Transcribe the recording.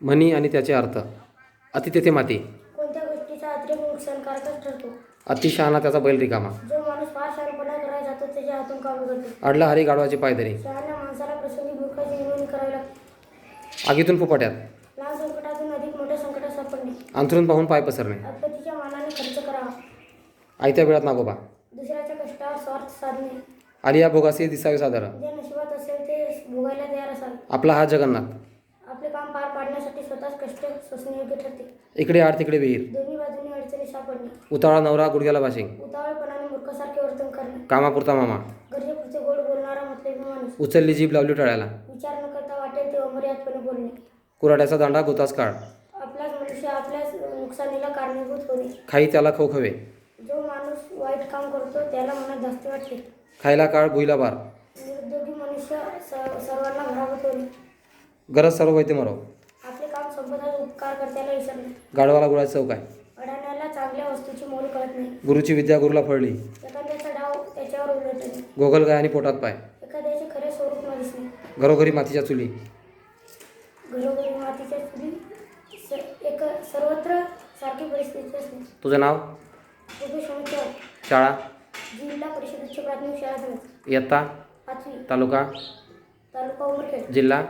म्हणी आणि त्याचे अर्थ. अति तेथे माती. कोणत्या गोष्टीचा अतिरेक नुकसानकारकच ठरतो अतिशहाणा त्याचा बैल रिकामा जो माणूस फार शहाणपणा करायला जातो त्याच्या हातून काम करतो. अडला हरी पायदरी माणसाला प्रसंगी विनवणी करावी लागते. आगीतून फुपाट्यात लहान संकटातून अधिक मोठ्या संकटात सापडणे अंथरून पाहून पाय पसरणे. आपत्तीच्या मानाने खर्च करावा. आयत्या वेळात नागोबा. दुसऱ्याच्या कष्टावर स्वार्थ साधणे. आलिया भोगासे दिसावे साधारण. जे नशिबात असेल ते भोगायला तयार असावे. आपला हा जगन्नाथ आपले काम पार पाडण्यासाठी ठरते. इकडे आड तिकडे विहीर. दोन्ही बाजूनी अडचणी सापडणे. उताळा नवरा गुडघ्याला भाशिंग उतावळपणाने मूर्खासारखे वर्तन करणे. कामापुरता मामा. गरजेपुरते गोड बोलणारा मतलबी माणूस. उचलली जीभ लावली टळ्याला. विचार न करता वाटेल ते अमर्यादपणे बोलणे. कुराड्याचा दांडा गोतास काळ. आपलाच मनुष्य आपल्याच नुकसानीला कारणीभूत होणे. खाई त्याला खवखवे. जो माणूस वाईट काम करतो त्याला मनात जास्त वाटते. खायला काळ भुईला बार निरुद्योगी मनुष्य स- सर्वांना होणे. गरज सर्व वैते मरो काम संपदाच उपकार करत्याला विसरणे गाढवाला गुळाची चौक आहे. अडाण्याला चांगल्या वस्तूची मोल कळत नाही. गुरुची विद्या गुरुला फळली. एखाद्याचा डाव त्याच्यावर गोगल गाय आणि पोटात पाय. एखाद्याचे खरे स्वरूप न दिसणे घरोघरी मातीच्या चुली. घरोघरी मातीच्या चुली स- एक सर्वत्र सारखी परिस्थिती असणे तुझं नाव? शाळा? जिल्हा परिषद उच्च प्राथमिक शाळा. इयत्ता? पाचवी. तालुका? तालुका उमरखेड. जिल्हा?